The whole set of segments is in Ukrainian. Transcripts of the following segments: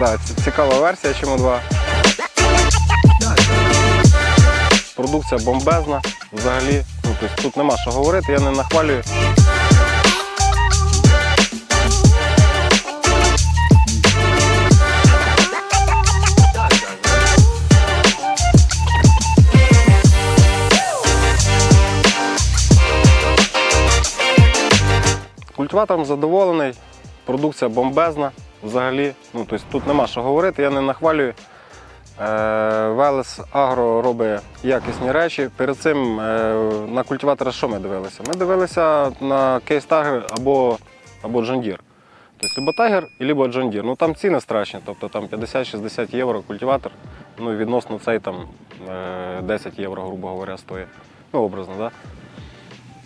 Да, ц- цікава версія чому 2. Продукція бомбезна. Взагалі, ну, тобто, тут нема що говорити, я не нахвалюю. Культиватором задоволений, продукція бомбезна. Взагалі, ну, тобто, тут нема що говорити, я не нахвалюю. Е, Велес Агро робить якісні речі. Перед цим е, на культиватора що ми дивилися? Ми дивилися на кейс Tiger або, або John Deere. Тобто або Tiger, або John Deere. Ну там ціни страшні, тобто там 50-60 євро культиватор. Ну відносно цей там е, 10 євро, грубо говоря, стоїть. Ну, образно? Да?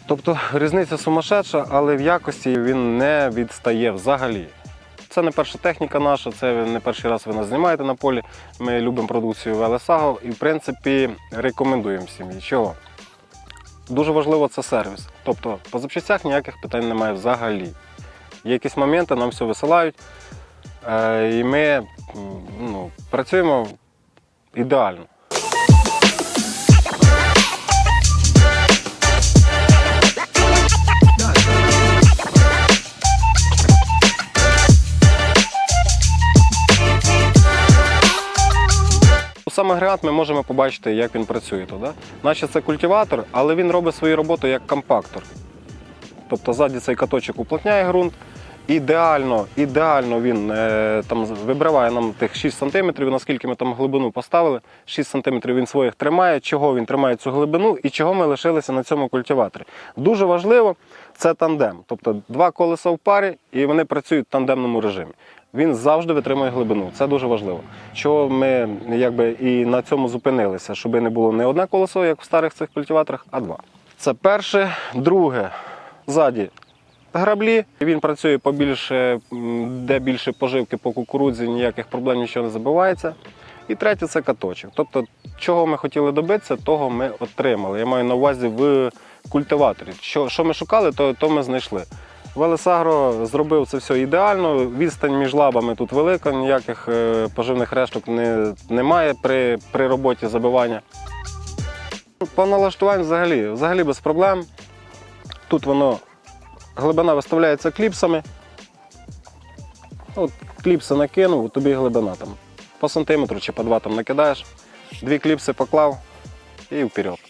Тобто різниця сумасшедша, але в якості він не відстає взагалі. Це не перша техніка наша, це не перший раз ви нас знімаєте на полі. Ми любимо продукцію Велесаго і, в принципі, рекомендуємо всім. Чого? Дуже важливо це сервіс. Тобто по запчастях ніяких питань немає взагалі. Є якісь моменти, нам все висилають. Е, і ми ну, працюємо ідеально. Сам агрегат ми можемо побачити, як він працює тут. Да? Наче це культиватор, але він робить свою роботу як компактор. Тобто ззаді цей каточок уплотняє ґрунт. Ідеально, ідеально він е, там вибриває нам тих 6 см, наскільки ми там глибину поставили. 6 см він своїх тримає. Чого він тримає цю глибину і чого ми лишилися на цьому культиваторі. Дуже важливо це тандем. Тобто два колеса в парі і вони працюють в тандемному режимі. Він завжди витримує глибину. Це дуже важливо. Чого ми якби і на цьому зупинилися, щоб не було не одне колесо, як в старих цих культиваторах, а два. Це перше. Друге, ззаді граблі. Він працює побільше, де більше поживки по кукурудзі, ніяких проблем нічого не забивається. І третє це каточок. Тобто, чого ми хотіли добитися, того ми отримали. Я маю на увазі в культиваторі. Що, що ми шукали, то, то ми знайшли. Велесагро зробив це все ідеально. Відстань між лабами тут велика, ніяких е, поживних решток не, немає при, при роботі забивання. По налаштуванню взагалі, взагалі без проблем. Тут воно глибина виставляється кліпсами. От кліпси накинув, тобі глибина там по сантиметру чи по два там накидаєш. Дві кліпси поклав і вперед.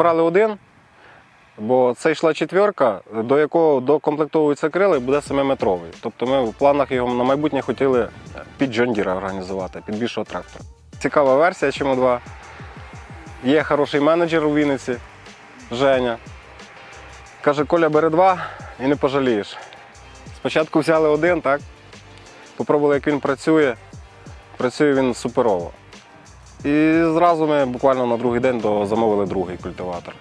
Брали один? Бо це йшла четверка, до якого докомплектовуються крила і буде 7-метровий. Тобто ми в планах його на майбутнє хотіли під Deere організувати, під більшого трактора. Цікава версія чому 2. Є хороший менеджер у Вінниці, Женя. Каже, Коля, бери два і не пожалієш. Спочатку взяли один, так? Попробували, як він працює. Працює він суперово. І зразу ми буквально на другий день замовили другий культиватор.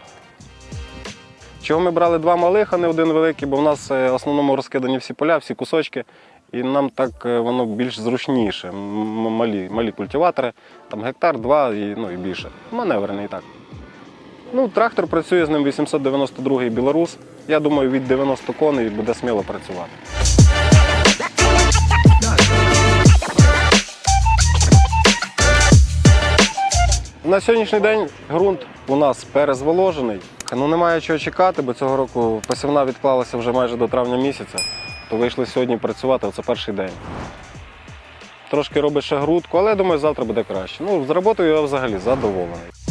Чого ми брали два малих, а не один великий, бо в нас е, в основному розкидані всі поля, всі кусочки, і нам так е, воно більш зручніше. Малі, малі культиватори, там гектар, два і, ну, і більше. Маневрений так. Ну, трактор працює з ним 892-й білорус. Я думаю, від 90 коней буде сміло працювати. На сьогоднішній день ґрунт у нас перезволожений. Ну немає чого чекати, бо цього року посівна відклалася вже майже до травня місяця, то вийшли сьогодні працювати, це перший день. Трошки робить ще грудку, але я думаю, завтра буде краще. Ну, з роботою я взагалі задоволений.